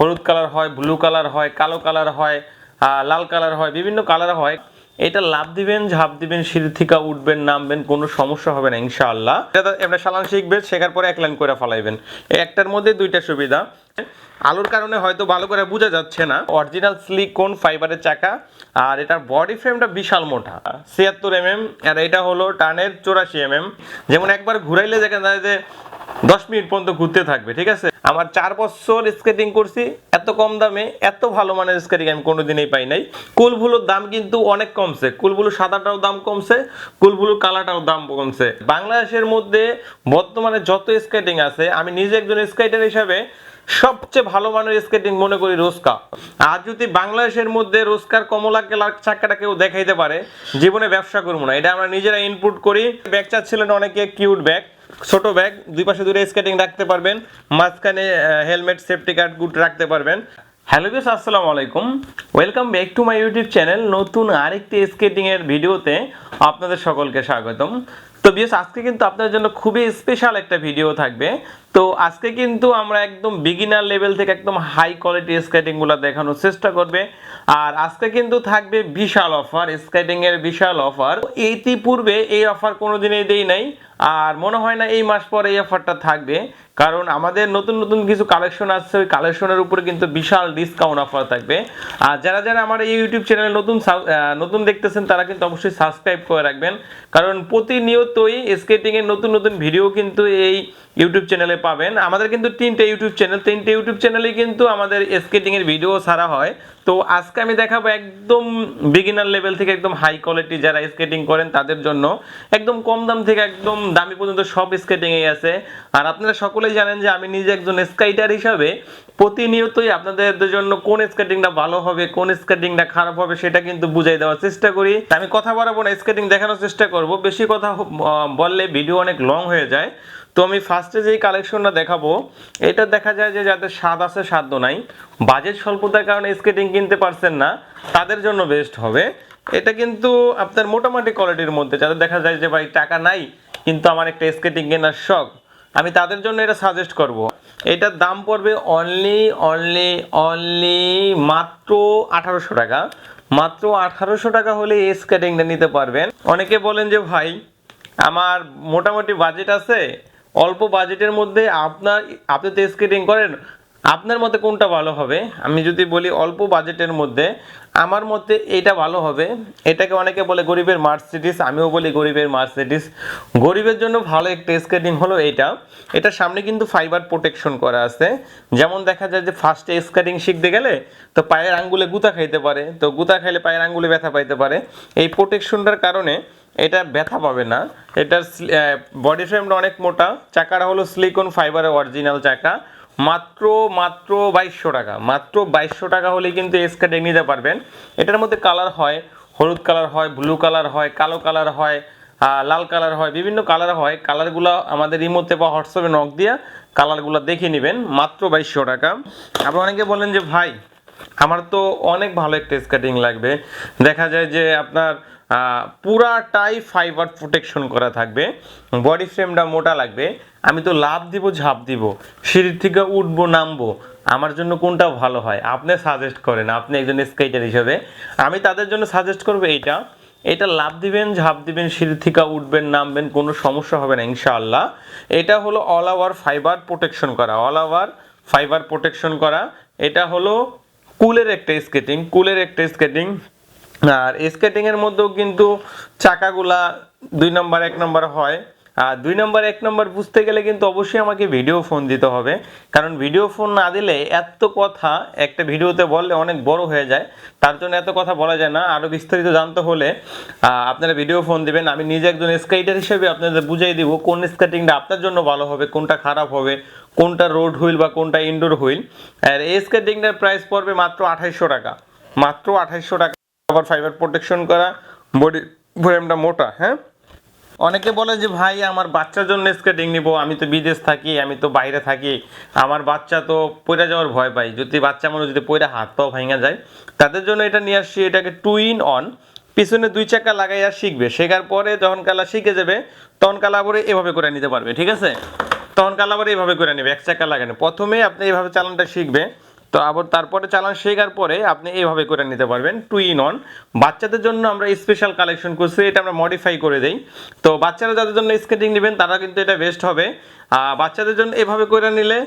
হলুদ কালার হয়, blue colour হয়, কালো কালার হয় লাল কালার হয়, বিভিন্ন কালার হয়। এটা লাভ দিবেন, ঝাঁপ দিবেন, সিঁড়ি থেকে উঠবেন, নামবেন, কোনো সমস্যা হবে না, ইনশাআল্লাহ। এটা এমনি সালান শিখবেন শেখার পরে এক লাইন করে ফলাইবেন। একটার মধ্যে দুইটা সুবিধা। আলোর কারণে হয়তো ভালো করে বোঝা যাচ্ছে না। অরিজিনাল সিলিকন ফাইবারের চাকা, আর এটার বডি ফ্রেমটা বিশাল মোটা। ছিয়াত্তর এম এম আর এটা হলো টানের চৌরাশি এম এম যেমন একবার ঘুরাইলে দেখা যায় যে দশ মিনিট পর্যন্ত ঘুরতে থাকবে, ঠিক আছে? আমার চার বছর স্কেটিং করছি, এত কম দামে, এত ভালো মানের স্কেটিং আমি কোনোদিনই পাই নাই। কুলভুলোর দাম কিন্তু অনেক কমছে। কুলভুলো সাদাটাও দাম কমছে কুলভুলো কালাটাও দাম কমছে। বাংলাদেশের মধ্যে বর্তমানে যত স্কেটিং আছে, আমি নিজে একজন স্কেটার হিসাবে সবচেয়ে ভালো মানের স্কেটিং মনে করি রোস্কা আর যদি বাংলাদেশের মধ্যে রোস্কার কমলা কেলার চাকাটা কেউ দেখাইতে পারে, জীবনে ব্যবসা করব না। এটা আমরা নিজেরা ইনপুট করি। ব্যাগ চাচ্ছিলেন অনেকে কিউট ব্যাগ, ছোট ব্যাগ, দুই পাশে দূরে স্কেটিং রাখতে পারবেন। মাঝখানে হেলমেট সেফটি গার্ড গুড রাখতে পারবেন। হ্যালো বিস আসসালামু আলাইকুম। Welcome back to my YouTube channel নতুন আরেকটি স্কেটিং এর ভিডিওতে আপনাদের সকলকে স্বাগতম। তো বিএস আজকে কিন্তু আপনার জন্য খুবই স্পেশাল একটা ভিডিও থাকবে। তো আজকে কিন্তু আমরা একদম বিগিনার লেভেল থেকে একদম হাই কোয়ালিটি স্কেটিংগুলো দেখানোর চেষ্টা করবে। আর আজকে কিন্তু থাকবে বিশাল অফার স্কেটিং এর বিশাল অফার ইতিপূর্বে এই অফার কোনোদিনই দেই নাই। আর মনে হয় না এই মাস পরে এই অফারটা থাকবে। কারণ আমাদের নতুন নতুন কিছু কালেকশন আসছে, ওই কালেকশনের উপরে কিন্তু বিশাল ডিসকাউন্ট অফার থাকবে। আর যারা যারা আমার এই ইউটিউব চ্যানেলে নতুন নতুন দেখতেছেন, তারা কিন্তু অবশ্যই সাবস্ক্রাইব করে রাখবেন। কারণ প্রতিনিয়তই স্কেটিংয়ের নতুন নতুন ভিডিও কিন্তু এই ইউটিউব চ্যানেলে পাবেন। আমাদের কিন্তু তিনটে ইউটিউব চ্যানেল তিনটে ইউটিউব চ্যানেলে কিন্তু আমাদের স্কেটিং এর ভিডিও ছাড়া হয়। তো আজকে আমি দেখাবো একদম বিগিনার লেভেল থেকে একদম হাই কোয়ালিটি যারা স্কেটিং করেন তাদের জন্য। একদম কম দাম থেকে একদম দামি পর্যন্ত সব স্কেটিং এ আছে। আর আপনারা সকলেই জানেন যে আমি নিজে একজন স্কাইটার হিসাবে প্রতিনিয়তই আপনাদের জন্য কোন স্কেটিংটা ভালো হবে, কোন স্কেটিংটা খারাপ হবে সেটা কিন্তু বুঝাই দেওয়ার চেষ্টা করি। আমি কথা বাড়াবো না স্কেটিং দেখানোর চেষ্টা করব। বেশি কথা বললে ভিডিও অনেক লং হয়ে যায়। তো আমি ফার্স্টে যেই কালেকশনটা দেখাবো, এটা দেখা যায় যে যাদের স্বাদ আছে সাধ্য নাই। বাজেট স্বল্পতার কারণে স্কেটিং কিনতে পারছেন না, তাদের জন্য বেস্ট হবে। এটা কিন্তু আপনার মোটামুটি কোয়ালিটির মধ্যে। যাদের দেখা যায় যে, ভাই, টাকা নাই, কিন্তু আমার একটা স্কেটিং কেনার শখ আমি তাদের জন্য এটা সাজেস্ট করব। এটার দাম পড়বে অনলি অনলি অনলি মাত্র আঠারোশো টাকা। মাত্র আঠারোশো টাকা হলে এই স্কেটিংটা নিতে পারবেন। অনেকে বলেন যে, ভাই, আমার মোটামুটি বাজেট আছে অল্প বাজেটের মধ্যে আপনার আপনি তো স্কেটিং করেন আপনার মতে কোনটা ভালো হবে? আমি যদি বলি অল্প বাজেটের মধ্যে, আমার মতে এটা ভালো হবে। এটাকে অনেকে বলে গরিবের মার্সিডিস, আমিও বলি গরিবের মার্সিডিস। গরিবের জন্য ভালো একটা স্কেটিং হলো এটা। এটা সামনে কিন্তু ফাইবার প্রোটেকশন করা আছে। যেমন দেখা যায় যে ফার্স্টে স্কেটিং শিখতে গেলে তো পায়ের আঙ্গুলে গুতা খাইতে পারে। তো গুতা খাইলে পায়ের আঙ্গুলে ব্যথা পাইতে পারে। এই প্রোটেকশনটার কারণে এটা ব্যথা পাবে না। এটার বডি ফ্রেমটা অনেক মোটা। চাকাটা হলো সিলিকন ফাইবারের অরিজিনাল চাকা। মাত্র মাত্র বাইশশো টাকা। মাত্র বাইশশো টাকা হলেই কিন্তু স্কেটে নিতে পারবেন। এটার মধ্যে কালার হয়, হলুদ কালার হয় ব্লু কালার হয়, কালো কালার হয় লাল কালার হয়, বিভিন্ন কালার হয়। কালারগুলো আমাদের ইমোতে বা হোয়াটসঅ্যাপে নক দিয়ে কালারগুলো দেখে নেবেন। মাত্র বাইশশো টাকা। আবার অনেকে বলেন যে, ভাই, আমার তো অনেক ভালো একটা স্কেটিং লাগবে। দেখা যায় যে, আপনার পুরাটাই ফাইবার প্রোটেকশন করা থাকবে বডি ফ্রেমটা মোটা লাগবে। আমি তো লাভ দিব, ঝাঁপ দিব, সিঁড়ির থেকে উঠবো, নামবো, আমার জন্য কোনটা ভালো হয়? আপনি সাজেস্ট করেন, আপনি একজন স্কেটার হিসেবে। আমি তাদের জন্য সাজেস্ট করব এইটা। এটা লাভ দিবেন, ঝাঁপ দিবেন সিঁড়ি থেকে উঠবেন, নামবেন, কোনো সমস্যা হবে না, ইনশাআল্লাহ। এটা হলো অল ওভার ফাইবার প্রোটেকশন করা অল ওভার ফাইবার প্রোটেকশন করা। এটা হলো কুলের একটা স্কেটিং কুলের একটা স্কেটিং আর স্কেটিং এর মধ্যেও কিন্তু চাকাগুলা দুই নম্বর এক নম্বর হয়। আর দুই নম্বর এক নম্বর বুঝতে গেলে কিন্তু অবশ্যই আমাকে ভিডিও ফোন দিতে হবে। কারণ ভিডিও ফোন না দিলে এত কথা একটা ভিডিওতে বললে অনেক বড় হয়ে যায়। তার জন্য এত কথা বলা যায় না। আরও বিস্তারিত জানতে হলে আপনারা ভিডিও ফোন দিবেন। আমি নিজে একজন স্কেটার হিসেবে আপনাদের বুঝিয়ে দিব কোন স্কেটিংটা আপনার জন্য ভালো হবে, কোনটা খারাপ হবে, কোনটা রোড হুইল বা কোনটা ইনডোর হুইল আর এই স্কেটিংটার প্রাইস পড়বে মাত্র আঠাইশশো টাকা। মাত্র আঠাইশশো টাকা। আবার ফাইবার প্রোটেকশন করা বডি ফ্রেমটা মোটা হ্যাঁ? অনেকে বলে যে, ভাই, আমার বাচ্চার জন্য স্কেটিং নিব, আমি তো বিদেশ থাকি, আমি তো বাইরে থাকি, আমার বাচ্চা তো পড়ে যাওয়ার ভয় পাই, যদি বাচ্চা মানুষ যদি পড়ে হাত পাও ভাঙা যায়, তাদের জন্য এটা নিয়ে আসছি, এটাকে টু ইন অন পিছনে দুই চাকা লাগাইয়া শিখবে, শেখার পরে যখন কালা শিখে যাবে, তখন কালা আবার এভাবে করে নিতে পারবে, ঠিক আছে? তখন কালা আবার এভাবে করে নেবে, এক চাকা লাগানো প্রথমে আপনি এইভাবে চালানটা শিখবে তো আবার তারপরে চালান শেখার পরে আপনি এইভাবে করে নিতে পারবেন টু ইন অন বাচ্চাদের জন্য আমরা স্পেশাল কালেকশন করছি, এটা আমরা মডিফাই করে দেই। তো বাচ্চারা যাদের জন্য স্কেটিং নেবেন, তারা কিন্তু এটা বেস্ট হবে। বাচ্চাদের জন্য এভাবে করে নিলে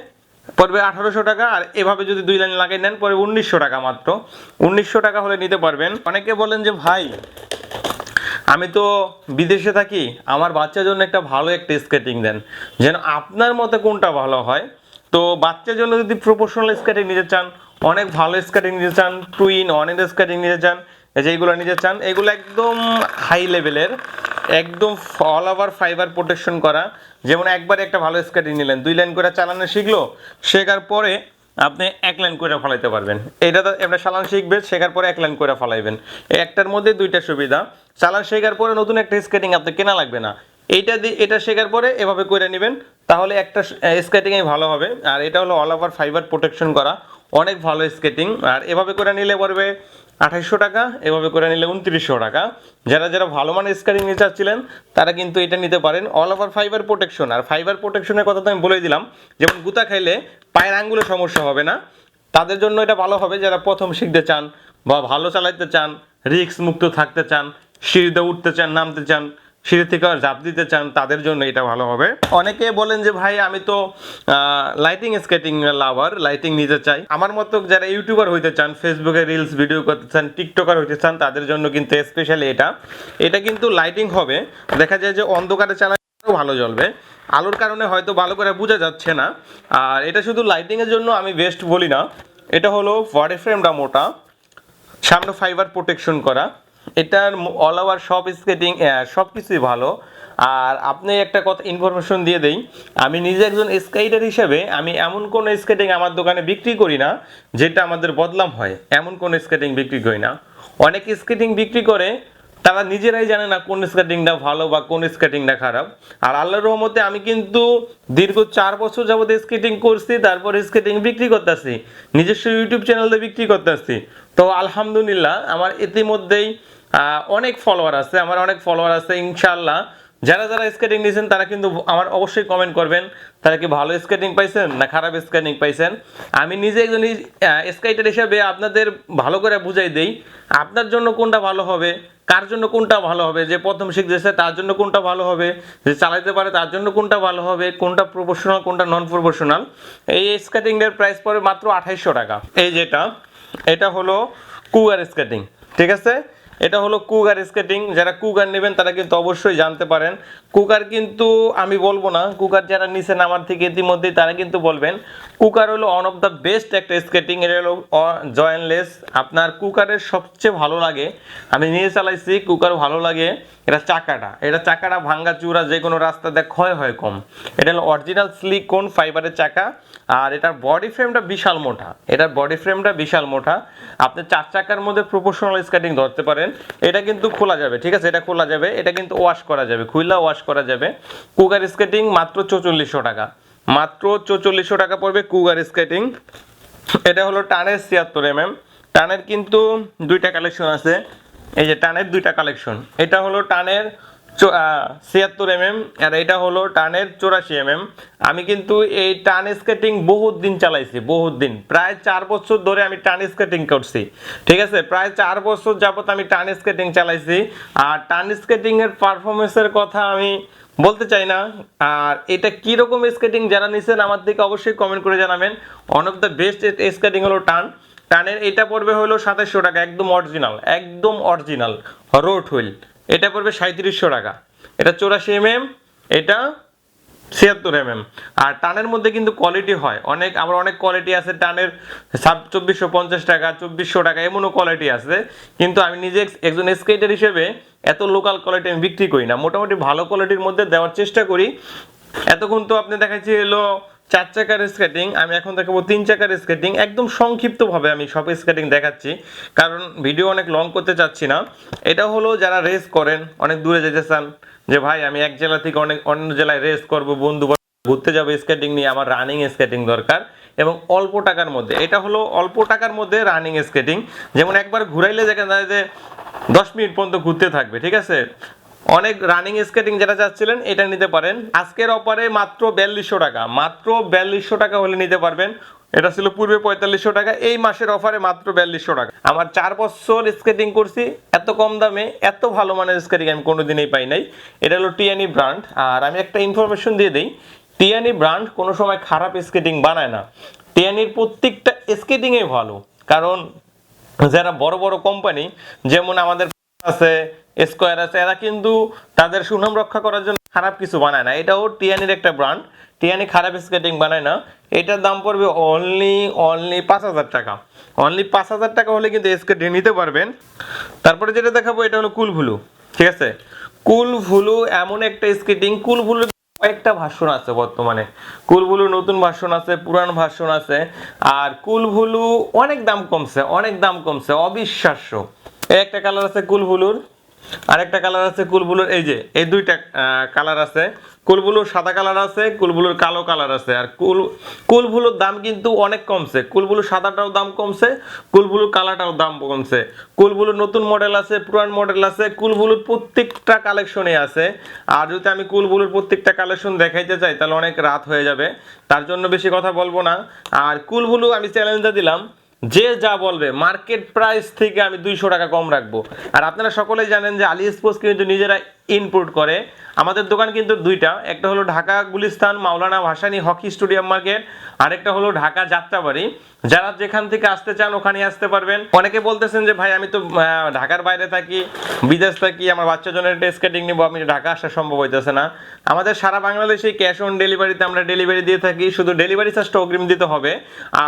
পড়বে আঠারোশো টাকা, আর এভাবে যদি দুই লাইন লাগিয়ে নেন পরে উনিশশো টাকা মাত্র। উনিশশো টাকা হলে নিতে পারবেন। অনেকে বলেন যে, ভাই, আমি তো বিদেশে থাকি, আমার বাচ্চার জন্য একটা ভালো একটা স্কেটিং দেন। যেন আপনার মতে কোনটা ভালো হয় তো বাচ্চার জন্য যদি প্রফেশনাল স্কেটিং নিতে চান, অনেক ভালো স্কেটিং নিতে চান টুইন অনেক স্কেটিং নিতে চান, এই যে এইগুলো নিতে চান, এগুলো একদম হাই লেভেলের একদম অল ওভার ফাইবার প্রোটেকশন করা। যেমন একবারে একটা ভালো স্কেটিং নিলেন, দুই লাইন করে চালানো শিখলো, শেখার পরে আপনি এক লাইন করে ফলাইতে পারবেন। এটা তো আপনার চালান শিখবে, শেখার পরে এক লাইন করে ফলাইবেন। একটার মধ্যে দুইটা সুবিধা, চালান শেখার পরে নতুন একটা স্কেটিং আপনি কেনা লাগবে না। এইটা দিয়ে এটা শেখার পরে এভাবে করে নেবেন। তাহলে একটা স্কেটিংই ভালো হবে। আর এটা হলো অল ওভার ফাইবার প্রোটেকশন করা। অনেক ভালো স্কেটিং আর এভাবে করে নিলে পড়বে আঠাইশশো টাকা, এভাবে করে নিলে উনত্রিশশো টাকা। যারা যারা ভালো মানের স্কেটিং নিতে চাচ্ছিলেন, তারা কিন্তু এটা নিতে পারেন অল ওভার ফাইবার প্রোটেকশন আর ফাইবার প্রোটেকশনের কথা তো আমি বলে দিলাম, যেমন গুতা খাইলে পায়ের আঙ্গুলে সমস্যা হবে না। তাদের জন্য এটা ভালো হবে। যারা প্রথম শিখতে চান বা ভালো চালাইতে চান রিস্ক মুক্ত থাকতে চান, সিঁড়িতে উঠতে চান, নামতে চান সিঁড়ি থেকে ঝাঁপ দিতে চান, তাদের জন্য এটা ভালো হবে। অনেকে বলেন যে, ভাই, আমি তো লাইটিং স্কেটিং লাভার লাইটিং নিতে চাই। আমার মতো যারা ইউটিউবার হইতে চান ফেসবুকে রিলস ভিডিও করতে চান টিকটকার হইতে চান, তাদের জন্য কিন্তু স্পেশালি এটা। এটা কিন্তু লাইটিং হবে। দেখা যায় যে, অন্ধকারে চালা ভালো জ্বলবে। আলোর কারণে হয়তো ভালো করে বোঝা যাচ্ছে না। আর এটা শুধু লাইটিং এর জন্য আমি বেস্ট বলি না। এটা হলো বডি ফ্রেমটা মোটা। সামনে ফাইবার প্রোটেকশন করা। এটার অল ওভার সব স্কেটিং সব কিছুই ভালো। আর আপনি একটা কথা ইনফরমেশন দিয়ে দেই। আমি নিজে একজন স্কেটার হিসেবে, আমি এমন কোন স্কেটিং আমার দোকানে বিক্রি করি না, যেটা আমাদের বদলাম হয়। এমন কোন স্কেটিং বিক্রি করি না। অনেক স্কেটিং বিক্রি করে, তারা নিজেরাই জানে না কোন স্কেটিংটা ভালো বা কোন স্কেটিংটা খারাপ। আর আল্লাহর রহমতে আমি কিন্তু দীর্ঘ চার বছর যাবত স্কেটিং করছি, তারপর স্কেটিং বিক্রি করতেছি। নিজস্ব ইউটিউব চ্যানেলে বিক্রি করতেছি। তো আলহামদুলিল্লাহ, আমার ইতিমধ্যেই অনেক ফলোয়ার আছে, আমার অনেক ফলোয়ার আছে ইনশাল্লাহ যারা যারা স্কেটিং নিয়েছেন তারা কিন্তু আমার অবশ্যই কমেন্ট করবেন, তারা কি ভালো স্কেটিং পাইছেন না খারাপ স্কেটিং পাইছেন? আমি নিজে একজন স্কেটার হিসাবে আপনাদের ভালো করে বুঝাই দেই, আপনার জন্য কোনটা ভালো হবে, কার জন্য কোনটা ভালো হবে, যে প্রথম শিখতেছে তার জন্য কোনটা ভালো হবে, যে চালাইতে পারে তার জন্য কোনটা ভালো হবে, কোনটা প্রফেশনাল কোনটা নন প্রফেশনাল এই স্কেটিং এর প্রাইস পড়ে মাত্র আঠাইশশো টাকা। এই যেটা, এটা হলো কুগার স্কেটিং ঠিক আছে? এটা হলো কুগার স্কেটিং যারা কুগার নেবেন তারা কিন্তু অবশ্যই জানতে পারেন। কুকার কিন্তু আমি বলব না, কুকার যারা নিছেন আমার থেকে ইতিমধ্যেই তারা কিন্তু বলবেন, কুকার হলো ওয়ান অফ দ্য বেস্ট একটা স্কেটিং এটা হলো জয়েনলেস আপনার কুকারের সবচেয়ে ভালো লাগে, আমি নিয়ে চালাইছি, কুকার ভালো লাগে, এটা চাকাটা এটা চাকাটা ভাঙ্গা চূড়া যে কোনো রাস্তাতে ক্ষয় হয় কম। এটা হলো অরিজিনাল সিলিকন ফাইবারের চাকা, আর এটার বডি ফ্রেমটা বিশাল মোটা, এটার বডি ফ্রেমটা বিশাল মোটা। আপনি চার চাকার মধ্যে প্রফেশনাল স্কেটিং ধরতে পারেন, এটা কিন্তু খোলা যাবে, ঠিক আছে? এটা খোলা যাবে, এটা কিন্তু ওয়াশ করা যাবে, খুইলা ওয়াশ করা যাবে। কুকার স্কেটিং মাত্র চৌচল্লিশশো টাকা। মাত্র চৌচল্লিশশো টাকা পড়বে কুগার স্কেটিং এটা হলো টানের ছিয়াত্তর এম এম টানের কিন্তু দুইটা কালেকশন আছে। এই যে টানের দুইটা কালেকশন এটা হলো টানের ছিয়াত্তর এম এম আর এটা হলো টানের চৌরাশি এম এম আমি কিন্তু এই টান স্কেটিং বহুত দিন চালাইছি, বহুত দিন। প্রায় চার বছর ধরে আমি টান স্কেটিং করছি, ঠিক আছে? প্রায় চার বছর যাবত আমি টান স্কেটিং চালাইছি, আর টান স্কেটিং এর পারফরমেন্সের কথা আমি বলতে চাই না। আর এটা কীরকম স্কেটিং যারা নিছেন আমার দিকে অবশ্যই কমেন্ট করে জানাবেন। One of the best skating হলো টান। টানের এটা পড়বে হলো সাতাশশো টাকা, একদম অরিজিনাল একদম অরিজিনাল রোড হুইল এটা পড়বে সাঁত্রিশশো টাকা। এটা চৌরাশি এম এম এটা ছিয়াত্তর এম আর টানের মধ্যে কিন্তু কোয়ালিটি হয়। অনেক, আবার অনেক কোয়ালিটি আছে। টানের সাব, চব্বিশশো পঞ্চাশ টাকা, চব্বিশশো টাকা, এমনও কোয়ালিটি আছে। কিন্তু আমি নিজে একজন স্কেটার হিসেবে এত লোকাল কোয়ালিটি আমি বিক্রি করি না। মোটামুটি ভালো কোয়ালিটির মধ্যে দেওয়ার চেষ্টা করি। এতক্ষণ তো আপনি দেখাচ্ছি এলো চার চাকার স্কেটিং আমি এখন দেখাবো তিন চাকার স্কেটিং একদম সংক্ষিপ্তভাবে আমি সব স্কেটিং দেখাচ্ছি, কারণ ভিডিও অনেক লং করতে চাচ্ছি না। এটা হলো যারা রেস করেন, অনেক দূরে যেতে চান, যে ভাই, আমি এক জেলা থেকে অনেক অন্য জেলায় রেস করব, বন্ধু ঘুরতে যাব স্কেটিং নিয়ে, আমার রানিং স্কেটিং দরকার এবং অল্প টাকার মধ্যে। এটা হলো অল্প টাকার মধ্যে রানিং স্কেটিং যেমন একবার ঘুরাইলে দেখা যায় যে দশ মিনিট পর্যন্ত ঘুরতে থাকবে, ঠিক আছে? অনেক রানিং স্কেটিং যেটা চাচ্ছিলেন এটা নিতে পারেন। আজকের অফারে মাত্র বিয়াল্লিশশো টাকা। মাত্র বিয়াল্লিশশো টাকা হলে নিতে পারবেন। এটা ছিল পূর্বে পঁয়তাল্লিশশো টাকা। এই মাসের অফারে মাত্র বিয়াল্লিশশো টাকা। আমার চার বছর স্কেটিং করছি। এত কম দামে, এত ভালো মানের স্কেটিং আমি কোনোদিনই পাই নাই। এটা হলো টিয়ানি ব্র্যান্ড আর আমি একটা ইনফরমেশন দিয়ে দিই। টিয়ানি ব্র্যান্ড কোনো সময় খারাপ স্কেটিং বানায় না। টিয়ানির প্রত্যেকটা স্কেটিংয়ে ভালো। কারণ, যারা বড় বড় কোম্পানি যেমন আমাদের আছে স্কোয়ার আছে। এরা কিন্তু তাদের সুনাম রক্ষা করার জন্য খারাপ কিছু বানায় না। এটাও টিয়ানির একটা ব্র্যান্ড টিয়ানি খারাপ স্কেটিং বানায় না। এটার দাম পড়বে অনলি অনলি পাঁচ হাজার টাকা। অনলি পাঁচ হাজার টাকা হলে কিন্তু স্কেটিং নিতে পারবেন। তারপরে যেটা দেখাবো, এটা হলো কুল ভুলু ঠিক আছে? কুল ভুলু এমন একটা স্কেটিং কুল ভুলু কয়েকটা ভাষণ আছে বর্তমানে। কুলভুলু নতুন ভাষণ আছে, পুরান ভাষণ আছে। আর কুলভুলু অনেক দাম কমছে, অনেক দাম কমছে, অবিশ্বাস্য। একটা কালার আছে কুলভুলুর। আরেকটা কালার আছে কুলবুলুর, এই যে, এই দুইটা কালার আছে। কুলবুলুর সাদা কালার আছে, কুলবুলুর কালো কালার আছে। আর কুল, কুলবুলুর দাম কিন্তু অনেক কমছে। কুলবুলুর সাদাটাও দাম কমছে, কুলবুলুর কালারটাও দাম কমছে। কুলবুলুর নতুন মডেল আছে, পুরান মডেল আছে, কুলবুলুর প্রত্যেকটা কালেকশনে আছে। আর যদি আমি কুলবুলুর প্রত্যেকটা কালেকশন দেখাইতে চাই, তাহলে অনেক রাত হয়ে যাবে। তার জন্য বেশি কথা বলব না। আর কুলবুলু আমি চ্যালেঞ্জটা দিলাম। যে যা বলবে মার্কেট প্রাইস থেকে আমি দুইশো টাকা কম রাখব। আর আপনারা সকলেই জানেন যে আলি স্পোর্টস কিন্তু নিজেরা ইনপুট করে। আমাদের দোকান কিন্তু দুইটা, একটা হলো Dhaka Gulistan Maulana Bhasani hockey stadium market, আরেকটা হলো ঢাকা যাত্রাবাড়ি। যারা যেখান থেকে আসতে চান ওখানে আসতে পারবেন। অনেকে বলতেছেন যে, ভাই, আমি তো ঢাকার বাইরে থাকি, বিদেশ থাকি, আমার বাচ্চা জনের স্কেটিং নিবো, আমি ঢাকা আসা সম্ভব হইতেছে না। আমাদের সারা বাংলাদেশে ক্যাশ অন ডেলিভারিতে আমরা ডেলিভারি দিয়ে থাকি, শুধু ডেলিভারি চার্জটা অগ্রিম দিতে হবে।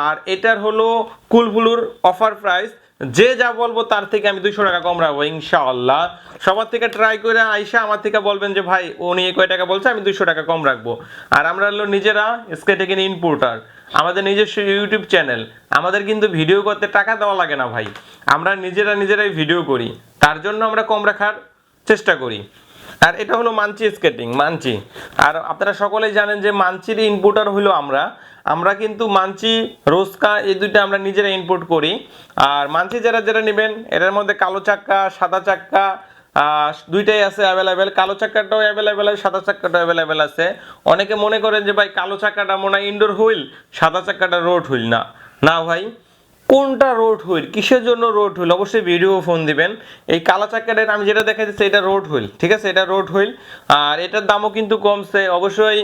আর এটার হলো কুলবুলুর অফার প্রাইস যে যা বলব তার থেকে আমি দুইশো টাকা কম রাখব, ইনশাআল্লাহ। সবার থেকে ট্রাই করে আইসা আমার থেকে বলবেন যে, ভাই ও নিয়ে কয় টাকা বলছে, আমি দুইশো টাকা কম রাখব। আর আমরা হলো নিজেরা স্কেটিং ইনপুটার আমাদের নিজস্ব ইউটিউব চ্যানেল আমাদের কিন্তু ভিডিও করতে টাকা দেওয়া লাগে না, ভাই। আমরা নিজেরা নিজেরাই ভিডিও করি। তার জন্য আমরা কম রাখার চেষ্টা করি। আর এটা হলো মানচি স্কেটিং মানচি। আর আপনারা সকলেই জানেন যে, মানচির ইনপুটার হলো আমরা। আমরা কিন্তু মানচি রোস্কা এই দুইটা আমরা নিজেরা ইনপুট করি। আর মানচি যারা যারা নেবেন এটার মধ্যে কালো চাক্কা, সাদা চাক্কা দুইটাই আছে অ্যাভেলেবেল কালো চাক্কাটাও অ্যাভেলেবেল আছে, সাদা চাক্কাটাও অ্যাভেলেবেল আছে। অনেকে মনে করেন যে, ভাই, কালো চাক্কাটা মনে হয় ইনডোর হুইল, সাদা চাক্কাটা রোড হুইল না। না, ভাই। কোনটা রোড হুইল কিসের জন্য রোড হুইল অবশ্যই ভিডিও ফোন দিবেন। এই কালা চাক্কাটার আমি যেটা দেখাচ্ছি এটা রোড হুইল ঠিক আছে? এটা রোড হুইল আর এটার দামও কিন্তু কমছে। অবশ্যই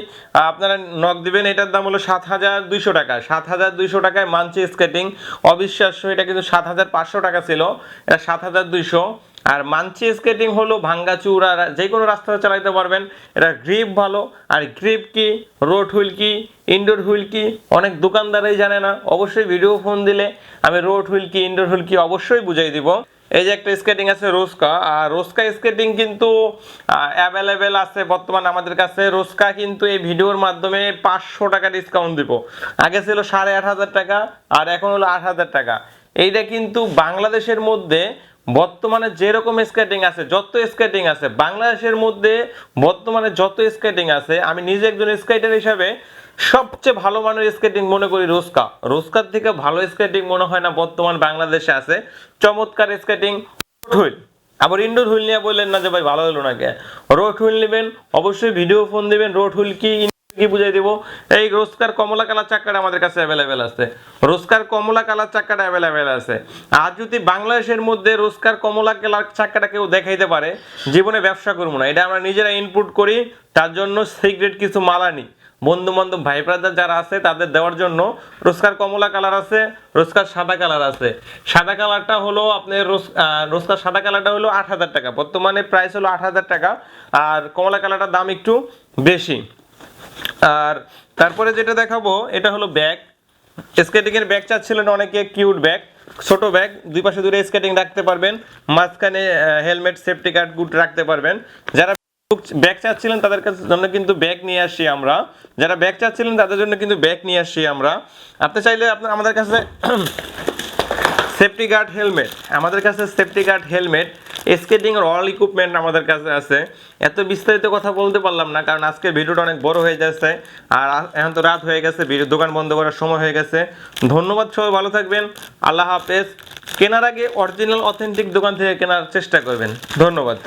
আপনারা নক দিবেন। এটার দাম হলো সাত হাজার দুইশো টাকা। সাত হাজার দুইশো টাকায় মানচি স্কেটিং অবিশ্বাস্য, এটা কিন্তু সাত হাজার পাঁচশো টাকা ছিল। এটা সাত হাজার দুইশো। আর মানচি স্কেটিং হলো ভাঙ্গা চূড়া যে কোনো রাস্তাতে চালাইতে পারবেন। এটা গ্রিপ ভালো, আর গ্রিপ কি, রোড হুইল কি, ইনডোর হুইল কি, অনেক দোকানদারই জানে না। অবশ্যই ভিডিও ফোন দিলে আমি রোড হুইল কি, ইনডোর হুইল কি অবশ্যই বুঝাই দিব। এই যে একটা স্কেটিং আছে রোস্কা, আর রোস্কা স্কেটিং কিন্তু অ্যাভেলেবেল আছে বর্তমানে আমাদের কাছে। রোস্কা কিন্তু এই ভিডিওর মাধ্যমে পাঁচশো টাকা ডিসকাউন্ট দিব। আগে ছিল সাড়ে আট হাজার টাকা, আর এখন হলো আট হাজার টাকা। এইটা কিন্তু বাংলাদেশের মধ্যে বর্তমানে যেরকম স্কেটিং আছে, যত স্কেটিং আছে, বাংলাদেশের মধ্যে বর্তমানে যত স্কেটিং আছে, আমি নিজে একজন স্কেটার হিসাবে সবচেয়ে ভালো মানের স্কেটিং মনে করি রোস্কা রোস্কার থেকে ভালো স্কেটিং মনে হয় না, বর্তমান বাংলাদেশে আছে। চমৎকার স্কেটিং হুইল। আবার ইনডোর হুইল নিয়ে বললেন না যে ভাই ভালো হলো না কে রোড হুইল নেবেন, অবশ্যই ভিডিও ফোন দিবেন রোড হুইল কি কি বুঝাই দিব? এই রোস্কার কমলা কালার চাক্কাটা আমাদের কাছে অ্যাভেলেবেল আছে। রোস্কার কমলা কালার চাক্কাটা অ্যাভেলেবেল আছে। আর যদি বাংলাদেশের মধ্যে রোস্কার কমলা কালার চাক্কাটা কেউ দেখাইতে পারে, জীবনে ব্যবসা করব না। এটা আমরা নিজেরা ইনপুট করি, তার জন্য সিক্রেট কিছু মাল আনি। বন্ধু বান্ধব ভাই ব্রাদার যারা আছে, তাদের দেওয়ার জন্য রোস্কার কমলা কালার আছে রোস্কার সাদা কালার আছে। সাদা কালারটা হলো আপনার রোস্কার সাদা কালারটা হলো আট হাজার টাকা। বর্তমানে প্রাইস হলো আট হাজার টাকা। আর কমলা কালারটার দাম একটু বেশি। আর তারপরে যেটা দেখাবো, এটা হলো ব্যাগ স্কেটিং এর ব্যাগ চাচ্ছিলেন অনেকে কিউট ব্যাগ ছোট ব্যাগ দুই পাশে দূরে স্কেটিং রাখতে পারবেন, মাঝখানে হেলমেট সেফটি গার্ড গুড রাখতে পারবেন। যারা ব্যাগ চাচ্ছিলেন, তাদের কাছে জন্য কিন্তু ব্যাগ নিয়ে আসছি আমরা। যারা ব্যাগ চাচ্ছিলেন, তাদের জন্য কিন্তু ব্যাগ নিয়ে আসছি আমরা। আপনি চাইলে আপনার আমাদের কাছে সেফটি গার্ড হেলমেট আমাদের কাছে safety guard helmet skating all equipment আমাদের কাছে আছে। এত বিস্তারিত কথা বলতে পারলাম না, কারণ আজকে ভিডিওটা অনেক বড় হয়ে যাচ্ছে। আর এখন তো রাত হয়ে গেছে, ভিডিও দোকান বন্ধ করার সময় হয়ে গেছে। ধন্যবাদ সবাই, ভালো থাকবেন। আল্লাহ হাফেজ। কেনার আগে অরিজিনাল অথেন্টিক দোকান থেকে কেনার চেষ্টা করবেন। ধন্যবাদ।